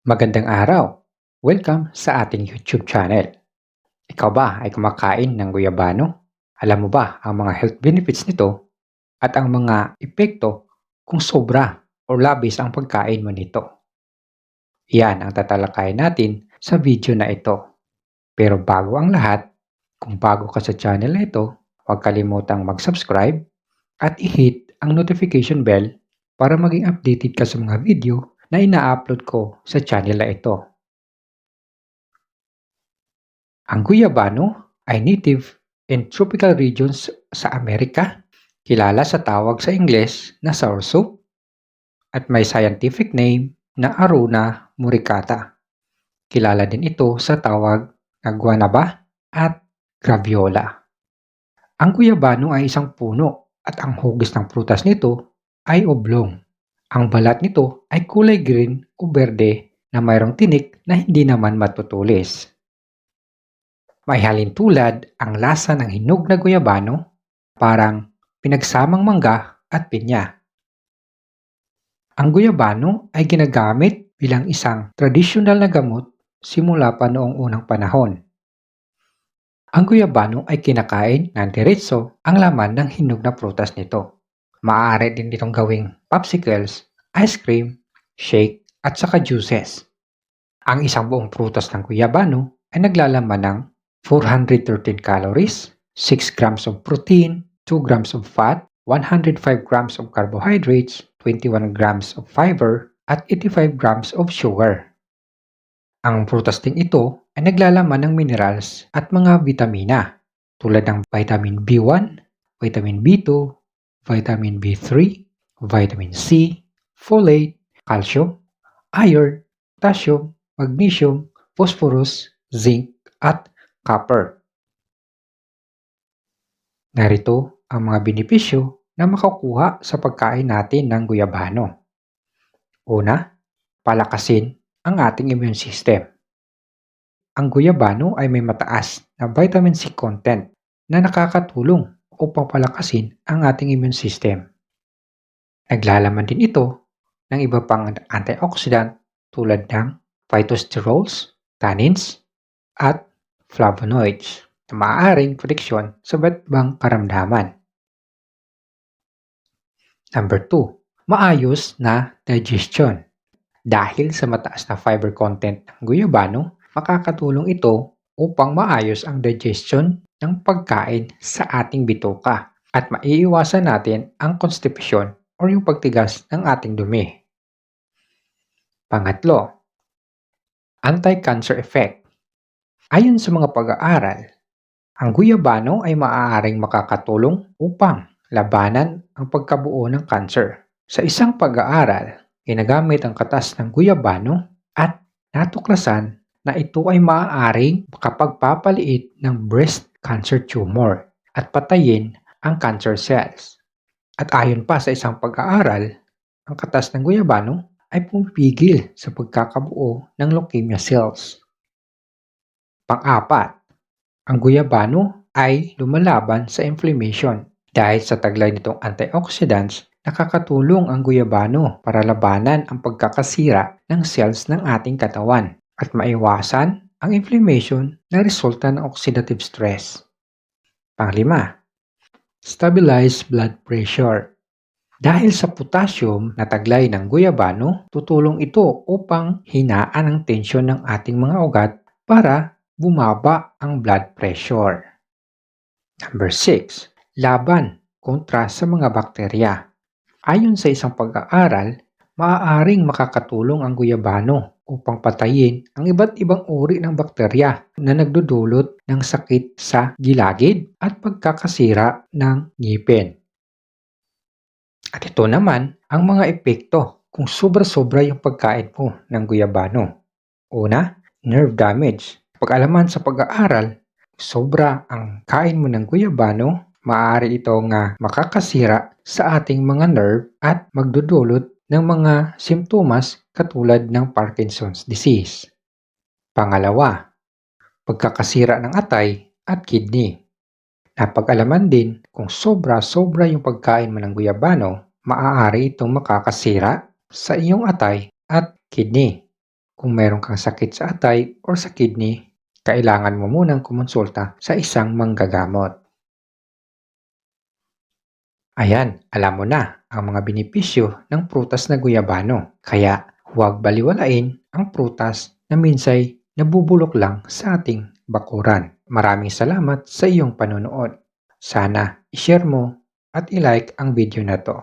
Magandang araw! Welcome sa ating YouTube channel. Ikaw ba ay kumakain ng guyabano? Alam mo ba ang mga health benefits nito at ang mga epekto kung sobra o labis ang pagkain mo nito? Yan ang tatalakayin natin sa video na ito. Pero bago ang lahat, kung bago ka sa channel na ito, huwag kalimutang mag-subscribe at i-hit ang notification bell para maging updated ka sa mga video na ina-upload ko sa channel na ito. Ang guyabano ay native in tropical regions sa Amerika, kilala sa tawag sa Ingles na soursop at may scientific name na Aruna muricata. Kilala din ito sa tawag na guanaba at graviola. Ang guyabano ay isang puno at ang hugis ng prutas nito ay oblong. Ang balat nito ay kulay green o berde na mayroong tinik na hindi naman matutulis. May halin tulad ang lasa ng hinog na guyabano, parang pinagsamang mangga at pinya. Ang guyabano ay ginagamit bilang isang tradisyonal na gamot simula pa noong unang panahon. Ang guyabano ay kinakain ng diretso ang laman ng hinog na prutas nito. Maaari din itong gawing popsicles, ice cream, shake at saka juices. Ang isang buong prutas ng guyabano ay naglalaman ng 413 calories, 6 grams of protein, 2 grams of fat, 105 grams of carbohydrates, 21 grams of fiber, at 85 grams of sugar. Ang prutas ding ito ay naglalaman ng minerals at mga vitamina tulad ng vitamin B1, vitamin B2, vitamin B3, vitamin C, folate, calcium, iron, potassium, magnesium, phosphorus, zinc, at copper. Narito ang mga benepisyo na makukuha sa pagkain natin ng guyabano. Una, palakasin ang ating immune system. Ang guyabano ay may mataas na vitamin C content na nakakatulong upang palakasin ang ating immune system. Naglalaman din ito ng iba pang antioxidant tulad ng phytosterols, tannins, at flavonoids na maaaring proteksyon sa ba't bang karamdaman. Number 2. Maayos na digestion. Dahil sa mataas na fiber content ng guyabano, makakatulong ito upang maayos ang digestion ng pagkain sa ating bituka at maiiwasan natin ang constipation o yung pagtigas ng ating dumi. Pangatlo, anti-cancer effect. Ayon sa mga pag-aaral, ang guyabano ay maaaring makakatulong upang labanan ang pagkabuo ng cancer. Sa isang pag-aaral, ginagamit ang katas ng guyabano at natuklasan na ito ay maaaring makapagpapaliit ng breast cancer tumor at patayin ang cancer cells. At ayon pa sa isang pag-aaral, ang katas ng guyabano ay pumipigil sa pagkakabuo ng leukemia cells. Pang-apat, ang guyabano ay lumalaban sa inflammation dahil sa taglay nitong antioxidants nakakatulong ang guyabano para labanan ang pagkakasira ng cells ng ating katawan at maiwasan ang inflammation na resulta ng oxidative stress. Panglima, stabilize blood pressure. Dahil sa potassium na taglay ng guyabano, tutulong ito upang hinaan ang tensyon ng ating mga ugat para bumaba ang blood pressure. Number 6. Laban kontra sa mga bakterya. Ayon sa isang pag-aaral, maaaring makakatulong ang guyabano upang patayin ang iba't ibang uri ng bakterya na nagdudulot ng sakit sa gilagid at pagkakasira ng ngipin. At ito naman ang mga epekto kung sobra-sobra yung pagkain mo ng guyabano. Una, nerve damage. Pag-alaman sa pag-aaral, sobra ang kain mo ng guyabano, maaari ito nga makakasira sa ating mga nerve at magdudulot ng mga simptomas katulad ng Parkinson's disease. Pangalawa, pagkakasira ng atay at kidney. Napag-alaman din kung sobra-sobra yung pagkain mo ng guyabano, maaari itong makakasira sa iyong atay at kidney. kung meron kang sakit sa atay or sa kidney, kailangan mo munang kumonsulta sa isang manggagamot. Ayan, alam mo na ang mga benepisyo ng prutas na guyabano. Kaya huwag baliwalain ang prutas na minsay nabubulok lang sa ating bakuran. Maraming salamat sa iyong panonood. Sana i-share mo at i-like ang video na to.